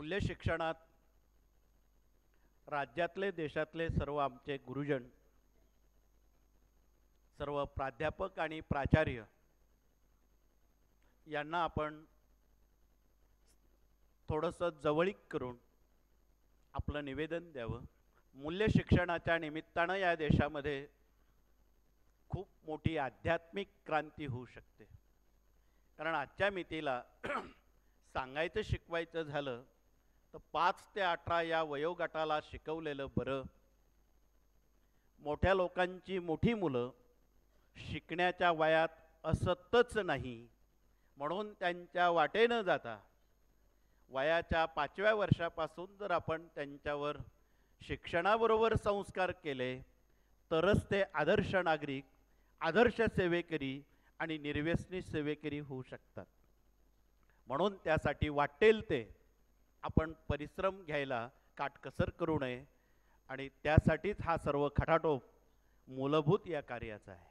मूल्य शिक्षणात राज्यातले देशातले सर्व आमचे गुरुजन सर्व प्राध्यापक आणि प्राचार्य यांना आपण थोडंसं जवळीक करून आपलं निवेदन द्यावं. मूल्य शिक्षणाच्या निमित्तानं या देशामध्ये खूप मोठी आध्यात्मिक क्रांती होऊ शकते. कारण आजच्या मितीला सांगायचं शिकवायचं झालं तर पाच ते अठरा या वयोगटाला शिकवलेलं बरं. मोठ्या लोकांची मोठी मुलं शिकण्याच्या वयात असतच नाही म्हणून त्यांच्या वाटेनं जाता वयाच्या पाचव्या वर्षापासून जर आपण त्यांच्यावर शिक्षणाबरोबर संस्कार केले तरच ते आदर्श नागरिक आदर्श सेवेकरी आणि निर्व्यसनी सेवेकरी होऊ शकतात. म्हणून त्यासाठी वाटेल ते. आपण परिश्रम घ्यायला काटकसर करू नये. आणि त्यासाठीच हा सर्व खटाटोप मूलभूत या कार्याचा आहे.